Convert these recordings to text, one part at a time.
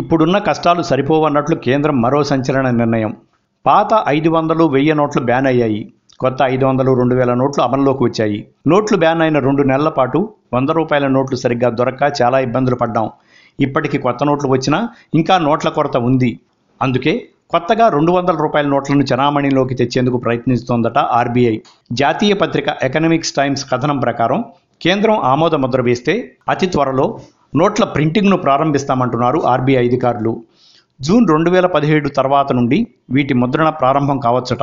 ఇప్పుడున్న కష్టాలు సరిపోవన్నట్లు కేంద్రం మరో సంచలన నిర్ణయం. పాత ఐదు వందలు వెయ్యి నోట్లు బ్యాన్ అయ్యాయి. కొత్త ఐదు వందలు రెండు వేల నోట్లు అమల్లోకి వచ్చాయి. నోట్లు బ్యాన్ అయిన రెండు నెలల పాటు వంద రూపాయల నోట్లు సరిగ్గా దొరక్క చాలా ఇబ్బందులు పడ్డాం. ఇప్పటికి కొత్త నోట్లు వచ్చినా ఇంకా నోట్ల కొరత ఉంది. అందుకే కొత్తగా రెండు వందల రూపాయల నోట్లను చనామణిలోకి తెచ్చేందుకు ప్రయత్నిస్తోందట ఆర్బీఐ. జాతీయ పత్రిక ఎకనామిక్స్ టైమ్స్ కథనం ప్రకారం కేంద్రం ఆమోద ముద్ర వేస్తే అతి త్వరలో నోట్ల ప్రింటింగ్ను ప్రారంభిస్తామంటున్నారు ఆర్బీఐ అధికారులు. జూన్ రెండు వేల పదిహేడు తర్వాత నుండి వీటి ముద్రణ ప్రారంభం కావచ్చట.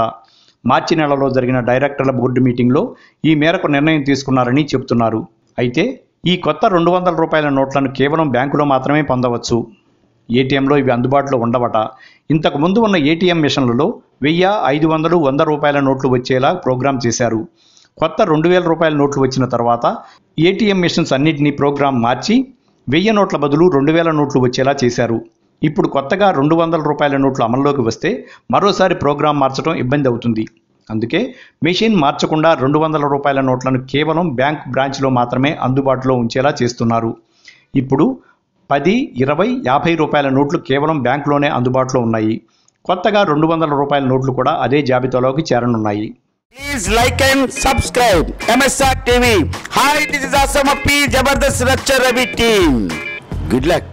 మార్చి నెలలో జరిగిన డైరెక్టర్ల బోర్డు మీటింగ్లో ఈ మేరకు నిర్ణయం తీసుకున్నారని చెబుతున్నారు. అయితే ఈ కొత్త రెండు వందల రూపాయల నోట్లను కేవలం బ్యాంకులో మాత్రమే పొందవచ్చు. ఏటీఎంలో ఇవి అందుబాటులో ఉండవట. ఇంతకు ముందు ఉన్న ఏటీఎం మిషన్లలో వెయ్యి ఐదు వందలు వంద రూపాయల నోట్లు వచ్చేలా ప్రోగ్రాం చేశారు. కొత్త రెండు వేల రూపాయల నోట్లు వచ్చిన తర్వాత ఏటీఎం మిషన్స్ అన్నింటినీ ప్రోగ్రాం మార్చి వెయ్యి నోట్ల బదులు రెండు వేల నోట్లు వచ్చేలా చేశారు. ఇప్పుడు కొత్తగా రెండు వందల రూపాయల నోట్లు అమల్లోకి వస్తే మరోసారి ప్రోగ్రాం మార్చడం ఇబ్బంది అవుతుంది. అందుకే మెషిన్ మార్చకుండా రెండు వందల రూపాయల నోట్లను కేవలం బ్యాంక్ బ్రాంచ్లో మాత్రమే అందుబాటులో ఉంచేలా చేస్తున్నారు. ఇప్పుడు పది ఇరవై యాభై రూపాయల నోట్లు కేవలం బ్యాంకులోనే అందుబాటులో ఉన్నాయి. కొత్తగా రెండు వందల రూపాయల నోట్లు కూడా అదే జాబితాలోకి చేరనున్నాయి. Please like and subscribe MSR TV. Hi, this is Asam p Jabardast Racha Ravi team. Good luck.